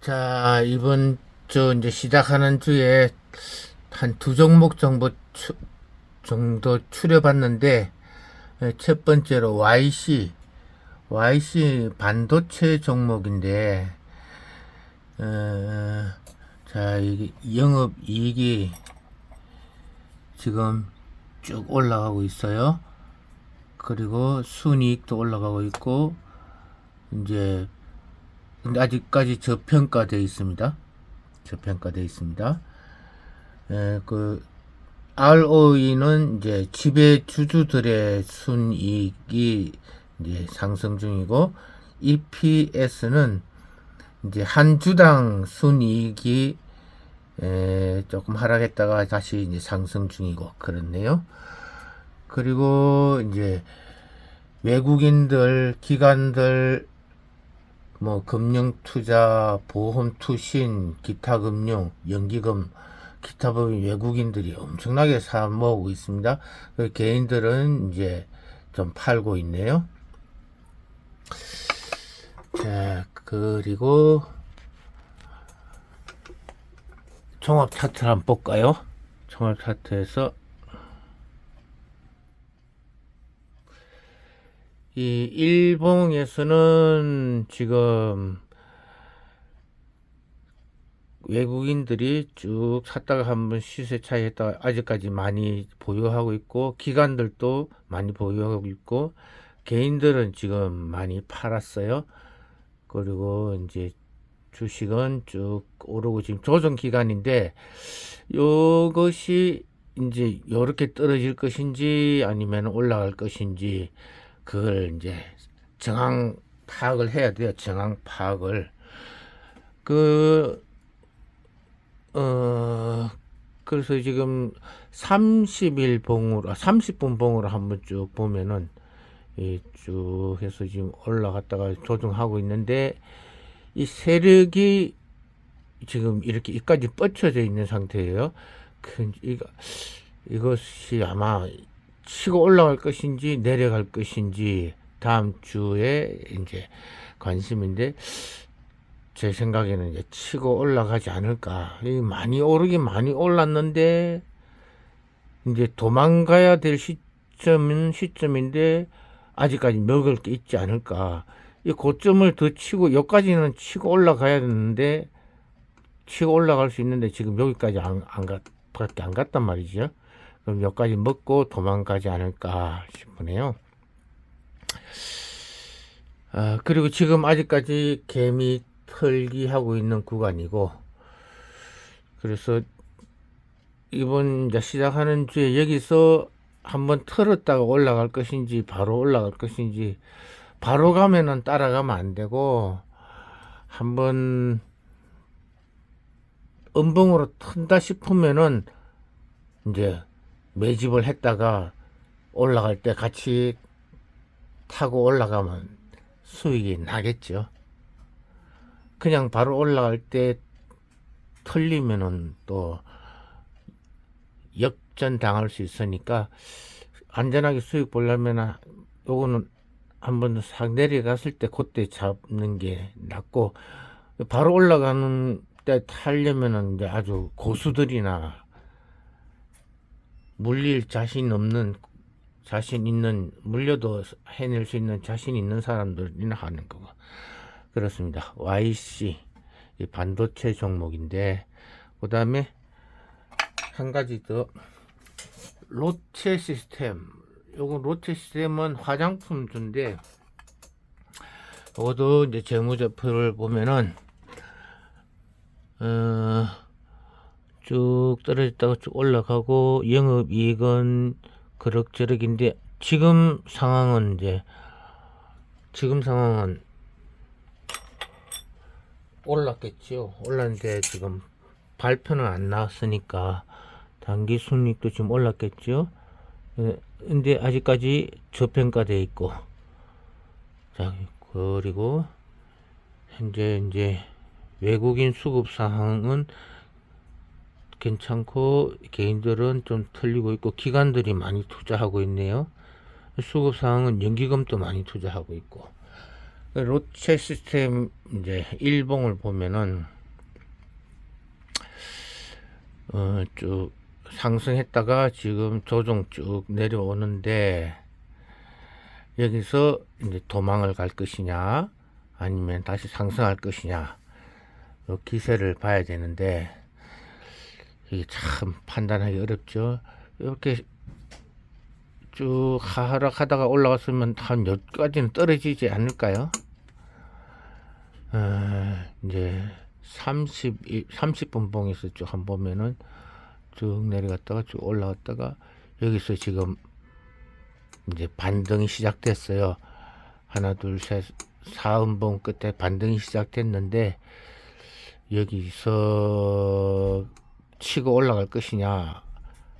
자, 이번 주 이제 시작하는 주에 한 두 종목 정도, 추, 정도 추려봤는데, 에, 첫 번째로 YC, YC 반도체 종목인데, 어, 자, 이게 영업 이익이 지금 쭉 올라가고 있어요. 그리고 순이익도 올라가고 있고, 이제 근데 아직까지 저평가되어 있습니다. 저평가되어 있습니다. 에, 그 ROE는 이제 지배 주주들의 순이익이 이제 상승 중이고 EPS는 이제 한 주당 순이익이 에, 조금 하락했다가 다시 이제 상승 중이고 그렇네요. 그리고 이제 외국인들 기관들 뭐 금융 투자, 보험 투신, 기타 금융, 연기금, 기타 법인 외국인들이 엄청나게 사 모으고 있습니다. 그 개인들은 이제 좀 팔고 있네요. 자, 그리고 종합 차트를 한번 볼까요? 종합 차트에서 이 일봉에서는 지금 외국인들이 쭉 샀다가 한번 시세 차이 했다가 아직까지 많이 보유하고 있고 기관들도 많이 보유하고 있고 개인들은 지금 많이 팔았어요. 그리고 이제 주식은 쭉 오르고 지금 조정 기간인데 요것이 이제 요렇게 떨어질 것인지 아니면 올라갈 것인지 그걸 이제 정황 파악을 해야 돼요. 정황 파악을. 그, 어, 그래서 지금 30일 봉으로, 30분 봉으로 한번 쭉 보면은, 이쭉 해서 지금 올라갔다가 조정하고 있는데, 이 세력이 지금 이렇게 이까지 뻗쳐져 있는 상태예요. 그, 이거, 이것이 아마 치고 올라갈 것인지 내려갈 것인지 다음 주에 이제 관심인데 제 생각에는 이제 치고 올라가지 않을까. 이 많이 오르긴 많이 올랐는데 이제 도망가야 될 시점은 시점인데 아직까지 먹을 게 있지 않을까. 이 고점을 더 치고 여기까지는 치고 올라가야 되는데 치고 올라갈 수 있는데 지금 여기까지 안, 안 갔, 밖에 안 갔단 말이죠. 그럼 여기까지 먹고 도망가지 않을까 싶으네요. 아, 그리고 지금 아직까지 개미 털기 하고 있는 구간이고, 그래서 이번 이제 시작하는 주에 여기서 한번 털었다가 올라갈 것인지 바로 올라갈 것인지 바로 가면은 따라가면 안 되고 한번 음봉으로 턴다 싶으면은 이제 매집을 했다가 올라갈 때 같이 타고 올라가면 수익이 나겠죠. 그냥 바로 올라갈 때 털리면은 또 역전 당할 수 있으니까 안전하게 수익 보려면 요거는 한번 싹 내려갔을 때 그때 잡는 게 낫고 바로 올라가는 때 타려면은 이제 아주 고수들이나 물릴 자신 없는 자신 있는 물려도 해낼 수 있는 자신 있는 사람들이나 하는 거고 그렇습니다. YC 이 반도체 종목인데 그 다음에 한 가지 더 로체 시스템 요거 로체 시스템은 화장품인데 이것도 이제 재무제표를 보면은 어, 쭉 떨어졌다가 쭉 올라가고 영업 이익은 그럭저럭인데 지금 상황은 이제 지금 상황은 올랐겠죠. 올랐는데 지금 발표는 안 나왔으니까 단기 순익도 지금 올랐겠죠. 예, 근데 아직까지 저평가돼 있고 자 그리고 현재 이제 외국인 수급 상황은 괜찮고 개인들은 좀 털리고 있고 기관들이 많이 투자하고 있네요. 수급 상황은 연기금도 많이 투자하고 있고 그 로체 시스템 이제 일봉을 보면은 어, 쭉 상승했다가 지금 조정 쭉 내려오는데 여기서 이제 도망을 갈 것이냐 아니면 다시 상승할 것이냐 요 기세를 봐야 되는데 이게 참 판단하기 어렵죠. 이렇게 쭉 하락하다가 올라갔으면 한 여기까지는 떨어지지 않을까요? 어, 이제 30, 30분 봉에서 쭉 한 보면은 쭉 내려갔다가 쭉 올라갔다가 여기서 지금 이제 반등이 시작됐어요. 하나, 둘, 셋, 4음봉 끝에 반등이 시작됐는데 여기서 치고 올라갈 것이냐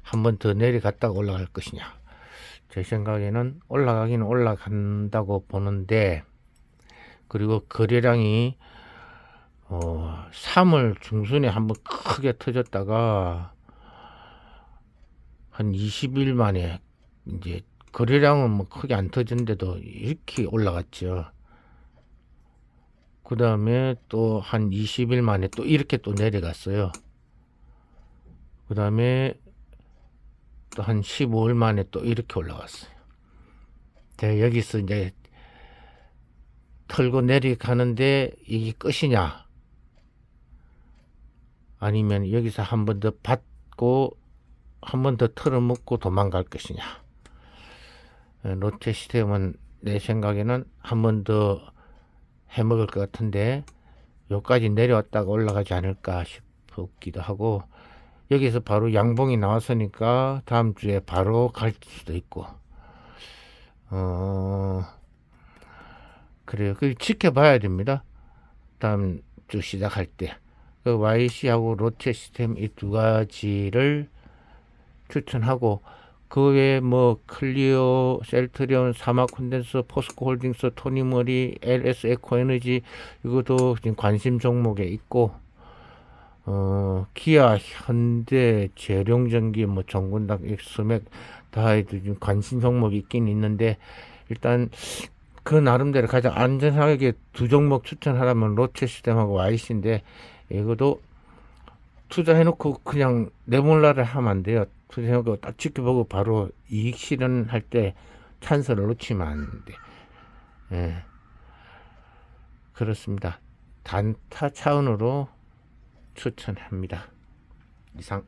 한 번 더 내려갔다가 올라갈 것이냐 제 생각에는 올라가기는 올라간다고 보는데 그리고 거래량이 어 3월 중순에 한번 크게 터졌다가 한 20일 만에 이제 거래량은 뭐 크게 안 터졌는데도 이렇게 올라갔죠. 그 다음에 또 한 20일 만에 또 이렇게 또 내려갔어요. 그 다음에 또 한 15일 만에 또 이렇게 올라왔어요. 제가 여기서 이제 털고 내려가는데 이게 끝이냐? 아니면 여기서 한 번 더 받고 한 번 더 털어먹고 도망갈 것이냐? 어, 롯데 시스템은 내 생각에는 한 번 더 해먹을 것 같은데 여기까지 내려왔다가 올라가지 않을까 싶기도 하고 여기서 바로 양봉이 나왔으니까 다음 주에 바로 갈 수도 있고. 어 그래요. 그 지켜봐야 됩니다. 다음 주 시작할 때 그 YC하고 롯데 시스템 이 두 가지를 추천하고 그 외에 뭐 클리오, 셀트리온, 사막 콘덴서, 포스코 홀딩스, 토니머리, LS 에코에너지 이것도 지금 관심 종목에 있고 어 기아, 현대, 재룡전기, 뭐 정군당, 엑스맥 다 지금 관심 종목이 있긴 있는데 일단 그 나름대로 가장 안전하게 두 종목 추천하라면 롯데 시스템하고 YC인데 이것도 투자해놓고 그냥 내몰라를 하면 안 돼요. 투자해놓고 딱 지켜보고 바로 이익 실현할 때 찬스를 놓치면 안 돼. 예. 그렇습니다. 단타 차원으로 추천합니다. 이상.